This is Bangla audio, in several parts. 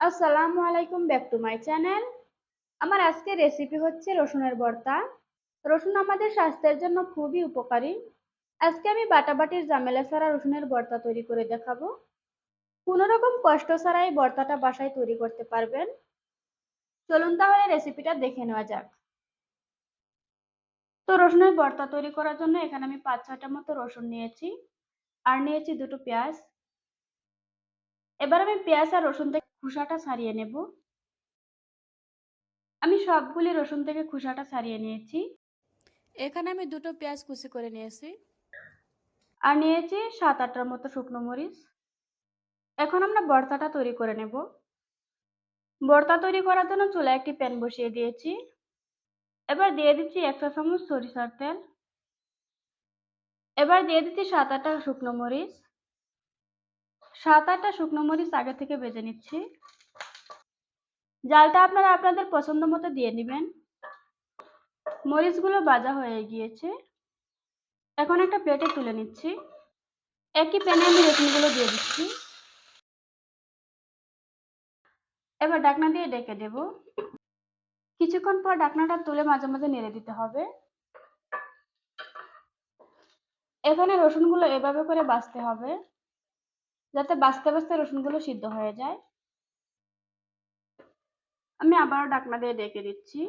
আসসালামু আলাইকুম, ব্যাক টু মাই চ্যানেল। আমার আজকের রেসিপি হচ্ছে রসুনের ভর্তা রসুন আমাদের স্বাস্থ্যের জন্য খুবই উপকারী। আজকে আমি বাটাবাটির জামেলা ছাড়া রসুনের ভর্তা তৈরি করে দেখাবো। কোনো রকম কষ্ট ছাড়াই ভর্তাটা বাসায় তৈরি করতে পারবেন। চলুন তাহলে রেসিপিটা দেখে নেওয়া যাক। তো রসুনের ভর্তা তৈরি করার জন্য এখানে আমি পাঁচ, ছয়টা মতো রসুন নিয়েছি। আর নিয়েছি দুটো পেঁয়াজ। এবার আমি পেঁয়াজ আর রসুন থেকে খোসাটা ছাড়িয়ে নেব। আমি সবগুলি রসুন থেকে খোসাটা ছাড়িয়ে নিয়েছি। এখানে আমি দুটো পেঁয়াজ কুচি করে নিয়েছি। আর নিয়েছি সাত আটটার মতো শুকনো মরিচ। এখন আমরা বর্তাটা তৈরি করে নেব। বর্তা তৈরি করার জন্য চুলা একটি প্যান বসিয়ে দিয়েছি। এবার দিয়ে দিচ্ছি এক চা চামচ সরিষার তেল। এবার দিয়ে দিচ্ছি সাত আটটা শুকনো মরিচ। সাত আটটা শুকনো মরিচ আগে থেকে বেজে নিচ্ছি। জালটা আপনারা আপনাদের পছন্দ মতো দিয়ে নেবেন। মরিচগুলো বাজা হয়ে গিয়েছে। এখন একটা প্লেটে তুলে নিচ্ছি। একই প্যানে আমি রসুনগুলো দিয়ে দিচ্ছি। এবার ডাকনা দিয়ে ডেকে দেব। কিছুক্ষণ পর ডাকনাটা তুলে মাঝে মাঝে নেড়ে দিতে হবে। এখানে রসুনগুলো এভাবে করে বাছতে হবে। যাতে বাছতে বাছতে রসুনগুলো সিদ্ধ হয়ে যায়। আমি আবারও ডাকনা দিয়ে ডেকে দিচ্ছি।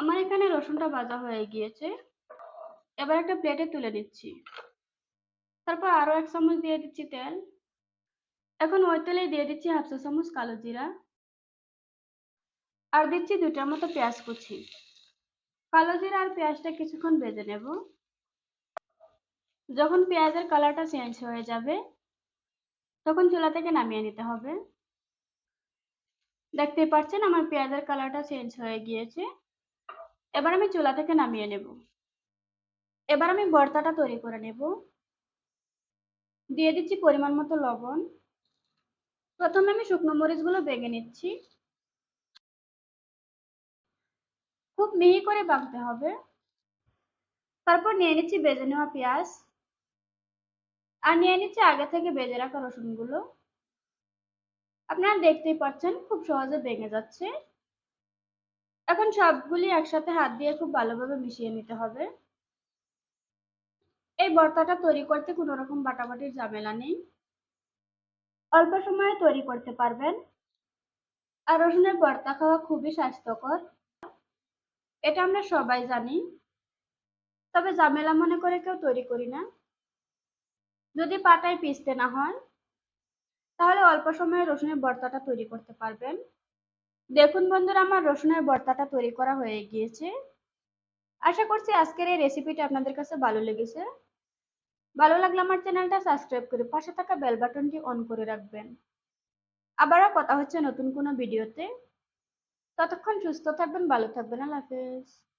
আমার এখানে রসুনটা ভাজা হয়ে গিয়েছে। এবার একটা প্লেটে তুলে নিচ্ছি। তারপর আরও এক চামচ দিয়ে দিচ্ছি তেল। এখন ওই তেলে দিয়ে দিচ্ছি হাফ চা চামচ কালো জিরা। আর দিচ্ছি দুটার মতো পেঁয়াজ কুচি। কালো জিরা আর পেঁয়াজটা কিছুক্ষণ ভেজে নেব। যখন পেঁয়াজের কালারটা চেঞ্জ হয়ে যাবে, তখন চুলা থেকে নামিয়ে নিতে হবে। দেখতে পাচ্ছেন আমার পেঁয়াজের কালারটা চেঞ্জ হয়ে গিয়েছে। এবার আমি চুলা থেকে নামিয়ে নেব। এবার আমি ভর্তাটা তৈরি করে নেব। দিয়ে দিচ্ছি পরিমাণ মতো লবণ। প্রথমে আমি শুকনো মরিচগুলো বেগে নিচ্ছি। খুব মিহি করে বাঁকতে হবে। তারপর নিয়ে নিচ্ছি বেজে নেওয়া পেঁয়াজ। আর নিয়ে নিচ্ছি আগে থেকে বেজে রাখা রসুনগুলো। আপনারা দেখতেই পাচ্ছেন খুব সহজে ভেঙে যাচ্ছে। এখন সবগুলি একসাথে হাত দিয়ে খুব ভালোভাবে মিশিয়ে নিতে হবে। এই ভর্তাটা তৈরি করতে কোনো রকম বাটাবাটির ঝামেলা নেই। অল্প সময়ে তৈরি করতে পারবেন। আর রসুনের ভর্তা খাওয়া খুবই স্বাস্থ্যকর। এটা আমরা সবাই জানি। তবে ঝামেলা মনে করে কেউ তৈরি করি না। যদি পাটায় পিসতে না হয়, তাহলে অল্প সময়ে রসুনের ভর্তাটা তৈরি করতে পারবেন। দেখুন বন্ধুরা, আমার রসুনের ভর্তাটা তৈরি করা হয়ে গিয়েছে। আশা করছি আজকের এই রেসিপিটা আপনাদের কাছে ভালো লেগেছে। ভালো লাগলে আমার চ্যানেলটা সাবস্ক্রাইব করে পাশে থাকা বেল বাটনটি অন করে রাখবেন। আবারও কথা হচ্ছে নতুন কোনো ভিডিওতে ততক্ষণ সুস্থ থাকবেন, ভালো থাকবেন, আল্লাহ হাফেজ।